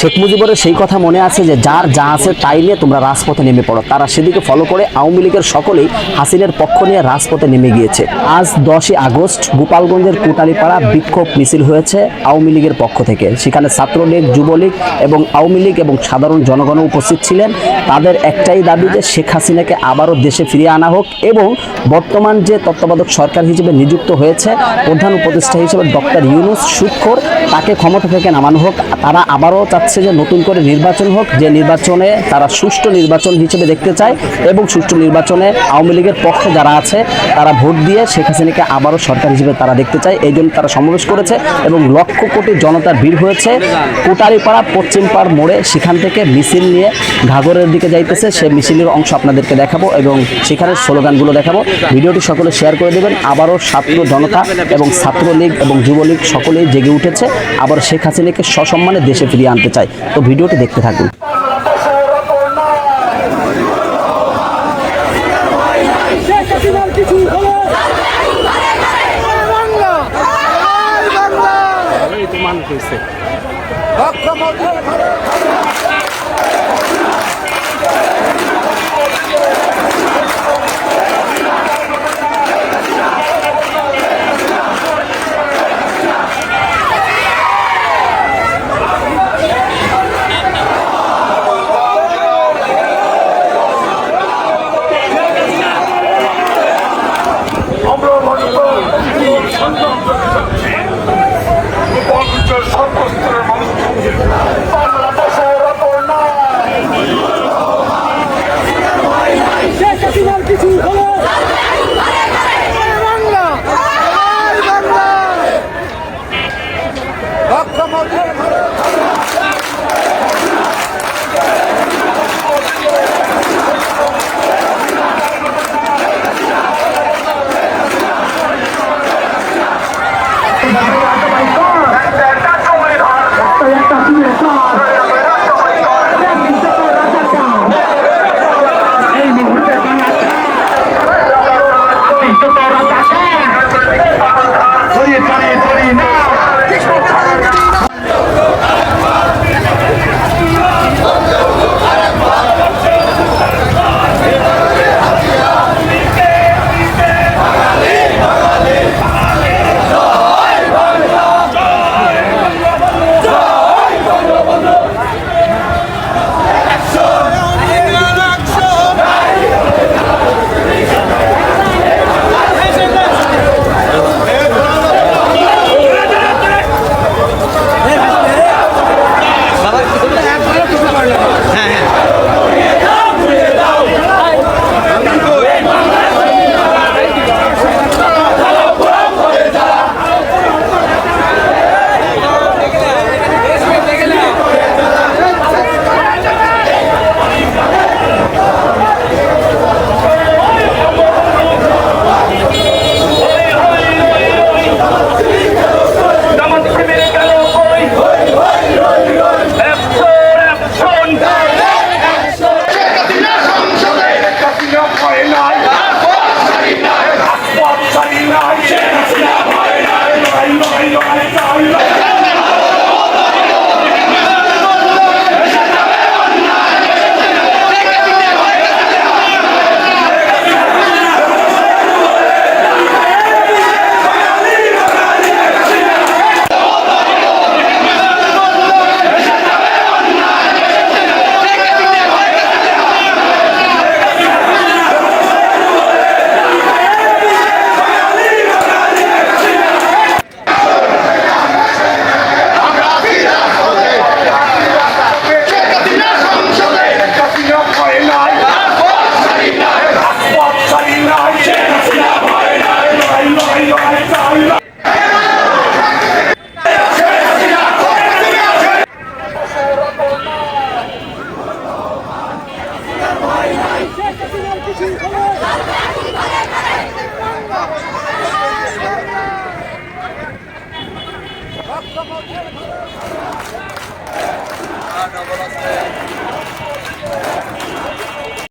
শেখ মুজিবুরের সেই কথা মনে আছে যে যার যা আছে তাই নিয়ে তোমরা রাজপথে নেমে পড়ো। তারা সেদিকে ফলো করে আওয়ামী লীগের সকলেই হাসিনের পক্ষ নিয়ে রাজপথে নেমে গিয়েছে। আজ দশই আগস্ট গোপালগঞ্জের কোটালীপাড়া বিক্ষোভ মিছিল হয়েছে আওয়ামী লীগের পক্ষ থেকে। সেখানে ছাত্রলীগ, যুবলীগ এবং আওয়ামী লীগ এবং সাধারণ জনগণ উপস্থিত ছিলেন। তাদের একটাই দাবি যে শেখ হাসিনাকে আবারও দেশে ফিরিয়ে আনা হোক এবং বর্তমান যে তত্ত্বাবধায়ক সরকার হিসেবে নিযুক্ত হয়েছে, প্রধান উপদেষ্টা হিসেবে ডক্টর ইউনুস সুৎখোর, তাকে ক্ষমতা থেকে নামানো হোক। তারা আবারও চাচ্ছে যে নতুন করে নির্বাচন হোক, যে নির্বাচনে তারা সুষ্ঠু নির্বাচন হিসেবে দেখতে চায় এবং সুষ্ঠু নির্বাচনে আওয়ামী লীগের পক্ষে যারা আছে, তারা ভোট দিয়ে শেখ হাসিনাকে আবারও সরকার হিসেবে তারা দেখতে চায়। এই জন্য তারা সমাবেশ করেছে এবং লক্ষ কোটি জনতার ভিড় হয়েছে। কোটারিপাড়া, পশ্চিমপাড় মোড়ে সেখান থেকে মিছিল নিয়ে ঘাগরের দিকে যাইতেছে। সে মিছিলের অংশ আপনাদেরকে দেখাবো এবং সেখানে স্লোগানগুলো দেখাবো। ভিডিওটি সকলে শেয়ার করে দেবেন। আবারও ছাত্র জনতা এবং ছাত্রলীগ এবং যুবলীগ সকলেই জেগে উঠেছে। আবার শেখ হাসিনাকে সসম্মানে দেশে ফিরিয়ে আনতে চায় তো ভিডিওটি দেখতে থাকুন।